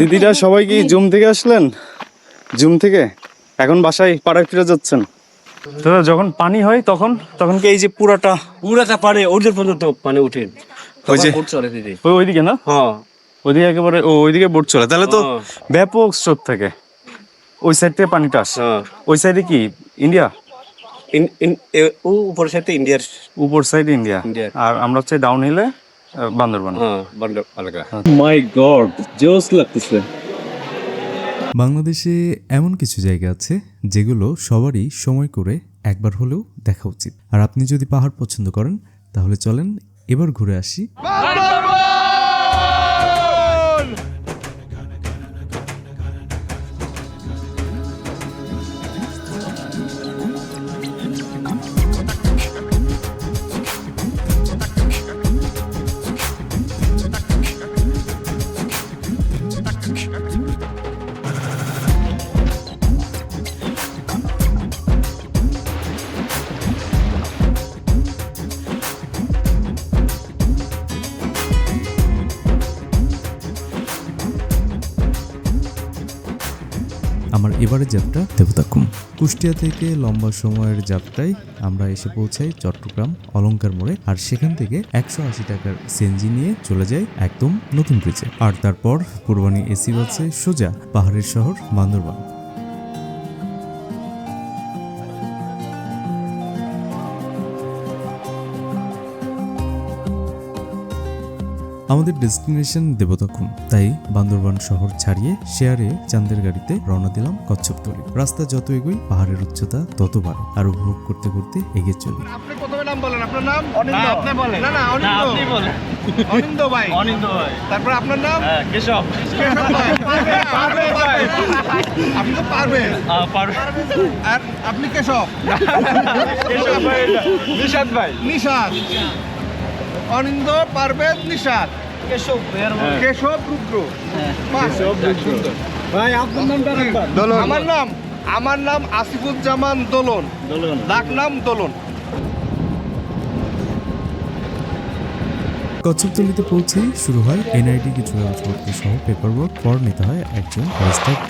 দিদিরা সবাই কি জুম থেকে আসলেন? জুম থেকে? এখন বাসায় পাড়ায় ফিরে যাচ্ছেন। দাদা যখন পানি হয় তখন? তখন কি এই যে পুরাটা? পুরাটা পারে ওদের পর্যন্ত পানি উঠে ওই যে ওই ওইদিকে না? হ্যাঁ। ওইদিকে একেবারে ও ওইদিকে বোট চলে। তাহলে তো হ্যাঁ। ব্যাপক স্রোত থাকে। ওই সাইড থেকে পানিটা আসে। হ্যাঁ। ওই সাইডে কি? ইন্ডিয়া? উপর সাইডে ইন্ডিয়ার। উপর সাইড ইন্ডিয়া। আর আমরা হচ্ছে ডাউন হিলে বান্দরবান। হ্যাঁ মাই গড জোস লাগতেছে। বাংলাদেশে এমন কিছু জায়গা আছে যেগুলো সবারই সময় করে একবার হলেও দেখা উচিত। আর আপনি যদি পাহাড় পছন্দ করেন তাহলে চলেন এবার ঘুরে আসি। এবারের যাত্রা দেবতাকুম। কুষ্টিয়া থেকে লম্বা সময়ের যাত্রায় আমরা এসে পৌঁছাই চট্টগ্রাম অলঙ্কার মোড়ে, আর সেখান থেকে একশো আশি টাকার সেনজি নিয়ে চলে যাই একদম নতুন ব্রিজে আর তারপর কোরবানি এসি বাসে সোজা পাহাড়ের শহর বান্দরবান। আমাদের ডেস্টিনেশন দেবতাখুম তাই বান্দরবান শহর ছাড়িয়ে শেয়ারে চাঁদের গাড়িতে রওনা দিলাম কচ্ছপতলি রাস্তা যত এগোই পাহাড়ের উচ্চতা তত বাড়ে। আর উপভোগ করতে করতে এগিয়ে চলি। আপনি প্রথমে নাম বলেন আপনার নাম? অনিন্দ। আপনি বলেন। না না অনিন্দ। আপনি বলেন। অনিন্দ ভাই। অনিন্দ ভাই। তারপর আপনার নাম? কেশব। কেশব ভাই। পারবে? পারবে আপনি তো পারবেন। আর আপনি কেশব? কেশব ভাই নিশাদ ভাই। নিশাদ অনিন্দ পারবেদ নিশাদ কেশব কেশব রুদ্র। ভাই আপনার নামটা আমার নাম আমার নাম আসিফুজ্জামান দোলন। দোলন। ডাক নাম দোলন। কচ্ছপতলিতে পৌঁছেই শুরু হয় এনআইডি কিছু কাগজপত্র সহ পেপার ওয়ার্ক পর নিতে হয় একজন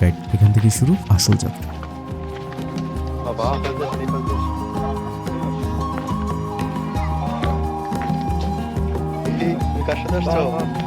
গাইড এখান থেকে শুরু আসল যাত্রা। 是的，是的。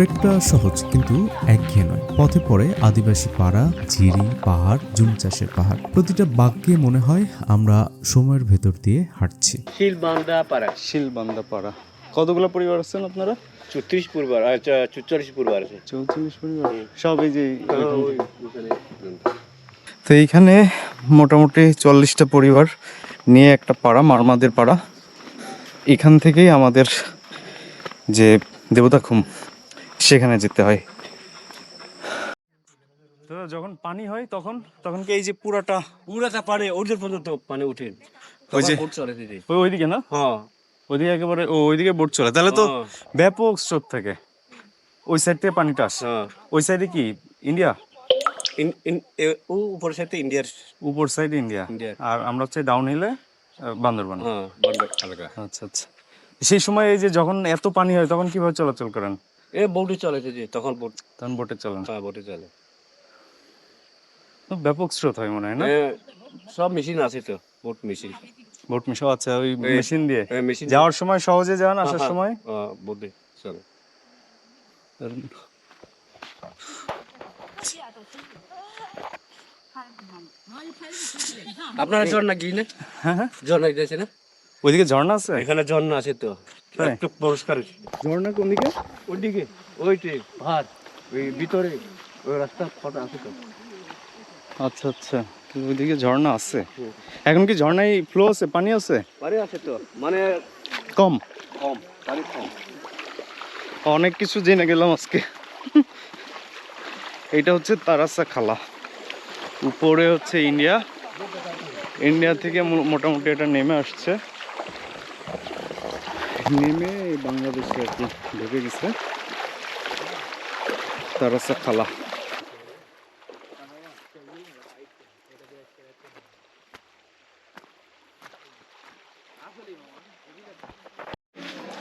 ট্রেকটা সহজ কিন্তু একঘেয়ে নয়। পথে পড়ে আদিবাসী পাড়া ঝিরি পাহাড় জুম চাষের পাহাড়। প্রতিটা বাক্যে মনে হয় আমরা সময়ের ভেতর দিয়ে হাঁটছি। শিল বান্দা পাড়া। শিলবান্দা পাড়া। কতগুলো পরিবার আছেন আপনারা? চৌত্রিশ পরিবার আচ্ছা চুচল্লিশ পরিবার আছে। চৌচল্লিশ পরিবার? সব এই যে তো এইখানে মোটামুটি চল্লিশটা পরিবার নিয়ে একটা পাড়া মারমাদের পাড়া। এখান থেকেই আমাদের যে দেবতাখুম সেখানে যেতে হয়। তো যখন পানি হয় তখন তখন কি এই যে পুরাটা পুরাটা পারে ওদের পর্যন্ত পানি উঠে। ওই যে- চলে ওই ওইদিকে না? হ্যাঁ। ওইদিকে একেবারে ও ওইদিকে বোট চলে। তাহলে তো হ্যাঁ। ব্যাপক স্রোত থাকে। ওই সাইড থেকে পানিটা আসে। হ্যাঁ। ওই সাইডে কি? ইন্ডিয়া? ইন ইন ও উপরের ইন্ডিয়ার। উপর সাইড ইন্ডিয়া। ইন্ডিয়া। আর আমরা হচ্ছে ডাউন হিলে বান্দরবান। হ্যাঁ আলাদা আচ্ছা আচ্ছা। সেই সময় এই যে যখন এত পানি হয় তখন কীভাবে চলাচল করেন? এ বোটে চলে দিদি তখন বোট তখন বোটে চলেন হ্যাঁ বোটে চলে। তো ব্যাপক স্রোত হয় মনে হয় না? সব মেশিন আছে তো বোট মেশিন বোট মিশো আচ্ছা ওই মেশিন দিয়ে। যাওয়ার সময় সহজে যান আসার সময়? বোটে চলে। আপনারা ঝর্ণা গিয়ে না? হ্যাঁ হ্যাঁ। ঝর্ণা গিয়েছে না? ওইদিকে ঝর্ণা আছে? এখানে ঝর্ণা আছে তো। একটু পরিষ্কার ঝর্ণা কোন দিকে? ওইদিকে ওইটি ভাত ওই ভিতরে ওই রাস্তা ফটো আছে তো। আচ্ছা আচ্ছা। ওইদিকে ঝর্ণা আছে। এখন কি ঝর্ণায় ফ্লো আছে পানি আছে? পানি আছে তো মানে কম? কম পানি কম। অনেক কিছু জেনে গেলাম আজকে। এটা হচ্ছে তারাসা খালা। উপরে হচ্ছে ইন্ডিয়া। ইন্ডিয়া থেকে মোটামুটি এটা নেমে আসছে। নেমে বাংলাদেশে আর কি ঢুকে গেছে। তারাসা খালা।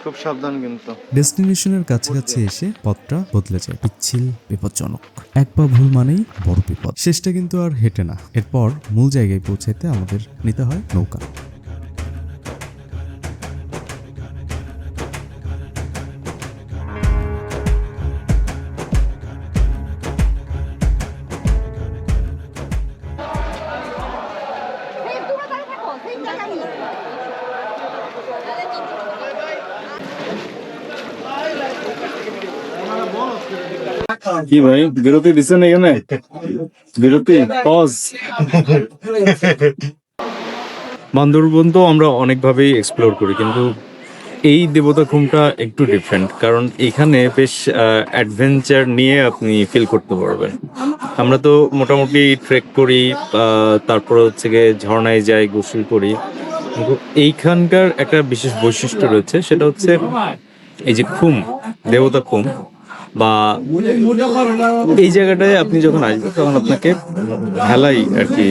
খুব সাবধান কিন্তু। ডেস্টিনেশনের কাছাকাছি এসে পথটা বদলে যায়। পিচ্ছিল, বিপজ্জনক। এক পা ভুল মানেই বড় বিপদ। শেষটা কিন্তু আর হেঁটে না। এরপর মূল জায়গায় পৌঁছাইতে আমাদের নিতে হয় নৌকা। কি ভাই, বিরতি দিচ্ছেন এখানে? বিরতি পজ বান্দরবন তো আমরা অনেকভাবেই এক্সপ্লোর করি, কিন্তু এই দেবতা খুমটা একটু ডিফারেন্ট কারণ এখানে বেশ অ্যাডভেঞ্চার নিয়ে আপনি ফিল করতে পারবেন। আমরা তো মোটামুটি ট্রেক করি তারপর হচ্ছে গিয়ে ঝর্ণায় যাই, গোসল করি। কিন্তু এইখানকার একটা বিশেষ বৈশিষ্ট্য রয়েছে, সেটা হচ্ছে এই যে খুম দেবতা খুম বা এই জায়গাটায় আপনি যখন আসবেন তখন আপনাকে ভেলাই আর কি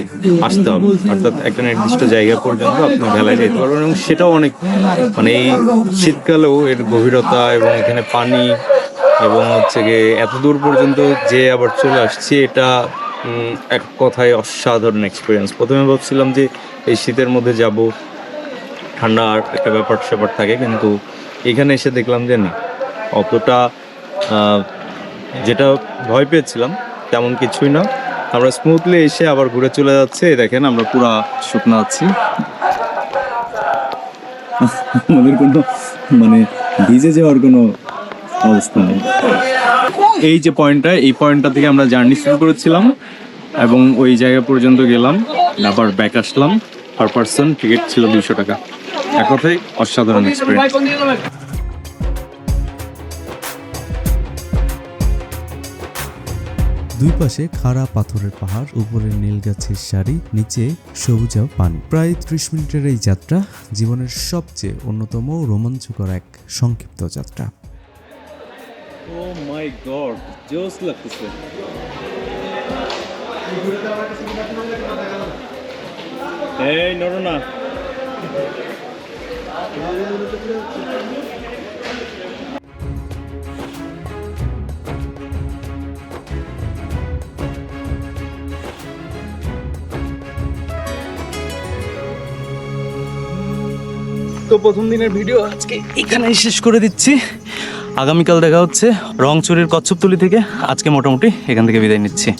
আসতে হবে। অর্থাৎ একটা নির্দিষ্ট জায়গা পর্যন্ত আপনি ভেলায় যেতে পারবেন এবং সেটাও অনেক মানে এই শীতকালেও এর গভীরতা এবং এখানে পানি এবং হচ্ছে গিয়ে এত দূর পর্যন্ত যে আবার চলে আসছে, এটা এক কথায় অসাধারণ এক্সপিরিয়েন্স প্রথমে ভাবছিলাম যে এই শীতের মধ্যে যাব ঠান্ডা আর একটা ব্যাপার স্যাপার থাকে, কিন্তু এখানে এসে দেখলাম যে না, অতটা যেটা ভয় পেয়েছিলাম তেমন কিছুই না। আমরা স্মুথলি এসে আবার ঘুরে চলে যাচ্ছে। দেখেন আমরা পুরা শুকনো আছি। আমাদের কোনো মানে ভিজে যাওয়ার কোনো অবস্থা নেই। এই যে পয়েন্টটা এই পয়েন্টটা থেকে আমরা জার্নি শুরু করেছিলাম এবং ওই জায়গা পর্যন্ত গেলাম। আবার ব্যাক আসলাম। পার পার্সন টিকিট ছিল দুইশো টাকা। এক কথায় অসাধারণ এক্সপিরিয়েন্স দুই পাশে খাড়া পাথরের পাহাড় উপরে নীল গাছের সারি, নিচে সবুজা পানি। প্রায় ত্রিশ মিনিটের এই যাত্রা জীবনের সবচেয়ে অন্যতম রোমাঞ্চকর এক সংক্ষিপ্ত যাত্রা। ও মাই এই নড়ো তো প্রথম দিনের ভিডিও আজকে এখানেই শেষ করে দিচ্ছি। আগামীকাল দেখা হচ্ছে রংচুরির কচ্ছপতুলি থেকে। আজকে মোটামুটি এখান থেকে বিদায় নিচ্ছি।